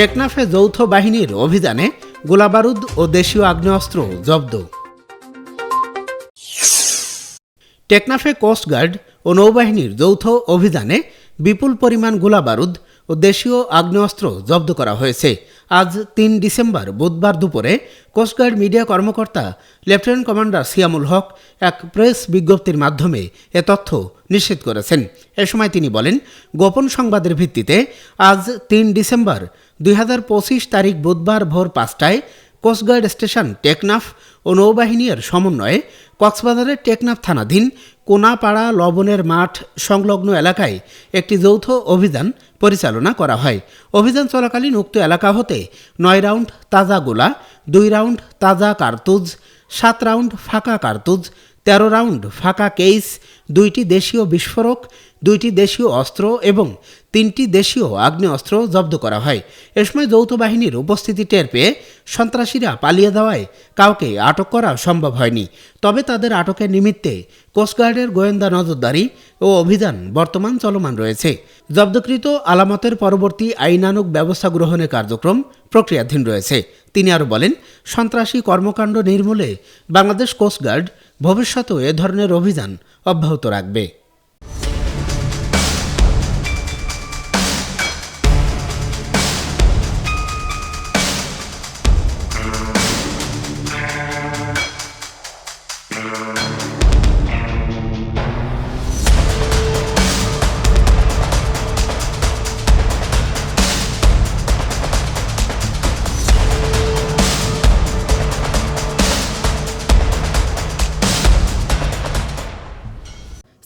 টেকনাফে যৌথ বাহিনীর অভিযানে গোলাবারুদ ও দেশীয় আগ্নেয়াস্ত্র জব্দ। টেকনাফে কোস্টগার্ড ও নৌবাহিনীর যৌথ অভিযানে বিপুল পরিমাণ গোলাবারুদ ও দেশীয় আগ্নেয়াস্ত্র জব্দ করা হয়েছে। আজ তিন ডিসেম্বর বুধবার দুপুরে কোস্টগার্ড মিডিয়া কর্মকর্তা লেফটেন্যান্ট কমান্ডার সিয়ামুল হক এক প্রেস বিজ্ঞপ্তির মাধ্যমে এ তথ্য নিশ্চিত করেছেন। এ সময় তিনি বলেন, গোপন সংবাদের ভিত্তিতে আজ তিন ডিসেম্বর দুই হাজার পঁচিশ তারিখ বুধবার ভোর পাঁচটায় কোস্টগার্ড স্টেশন টেকনাফ ও নৌবাহিনীর সমন্বয়ে কক্সবাজারের টেকনাফ থানাধীন কোনাপাড়া লবণের মাঠ সংলগ্ন এলাকায় একটি যৌথ অভিযান পরিচালনা করা হয়। অভিযান চলাকালীন উক্ত এলাকা হতে নয় রাউন্ড তাজা গোলা, দুই রাউন্ড তাজা কার্তুজ, সাত রাউন্ড ফাঁকা কার্তুজ তেরো রাউন্ড, ফাঁকা কেইস, দুইটি দেশীয় বিস্ফোরক, দুইটি দেশীয় অস্ত্র এবং তিনটি দেশীয় আগ্নেয়াস্ত্র জব্দ করা হয়। এ সময় যৌথ বাহিনীর উপস্থিতি টের পেয়ে সন্ত্রাসীরা পালিয়ে দেওয়ায় কাউকে আটক করা সম্ভব হয়নি। তবে তাদের আটকের নিমিত্তে কোস্টগার্ডের গোয়েন্দা নজরদারি ও অভিযান বর্তমান চলমান রয়েছে। জব্দকৃত আলামতের পরবর্তী আইনানুগ ব্যবস্থা গ্রহণের কার্যক্রম প্রক্রিয়াধীন রয়েছে। তিনি আরও বলেন, সন্ত্রাসী কর্মকাণ্ড নির্মূলে বাংলাদেশ কোস্টগার্ড ভবিষ্যতেও এ ধরনের অভিযান অব্যাহত রাখবে।